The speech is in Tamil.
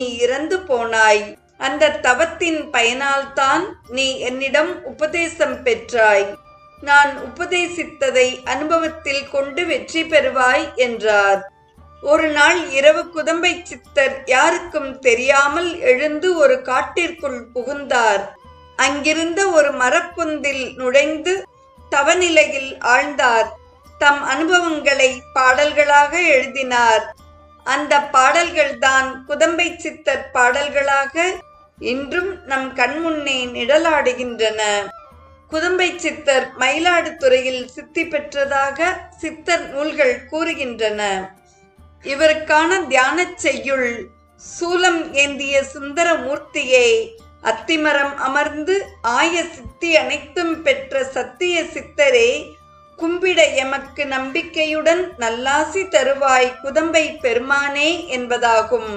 நீ இறந்து போனாய். அந்த தவத்தின் பயனால்தான் நீ என்னிடம் உபதேசம் பெற்றாய். நான் உபதேசித்ததை அனுபவத்தில் கொண்டு வெற்றி பெறுவாய் என்றார். ஒரு நாள் இரவு குதம்பை சித்தர் யாருக்கும் தெரியாமல் எழுந்து ஒரு காட்டிற்குள் புகுந்தார். அங்கிருந்த ஒரு மரப்பொந்தில் நுழைந்து தவநிலையில் ஆழ்ந்தார். தம் அனுபவங்களை பாடல்களாக எழுதினார். அந்த பாடல்கள்தான் குதம்பை சித்தர் பாடல்களாக இன்றும் நம் கண்முன்னே நிழலாடுகின்றன. குதம்பை சித்தர் மயிலாடுதுறையில் சித்தி பெற்றதாக சித்தர் நூல்கள் கூறுகின்றன. இவருக்கான தியானச் செய்யுள் சூலம் ஏந்திய சுந்தர மூர்த்தியை அத்திமரம் அமர்ந்து ஆய சித்தி அனைத்தும் பெற்ற சத்திய சித்தரே கும்பிட எமக்கு நம்பிக்கையுடன் நல்லாசி தருவாய் குதம்பை பெருமானே என்பதாகும்.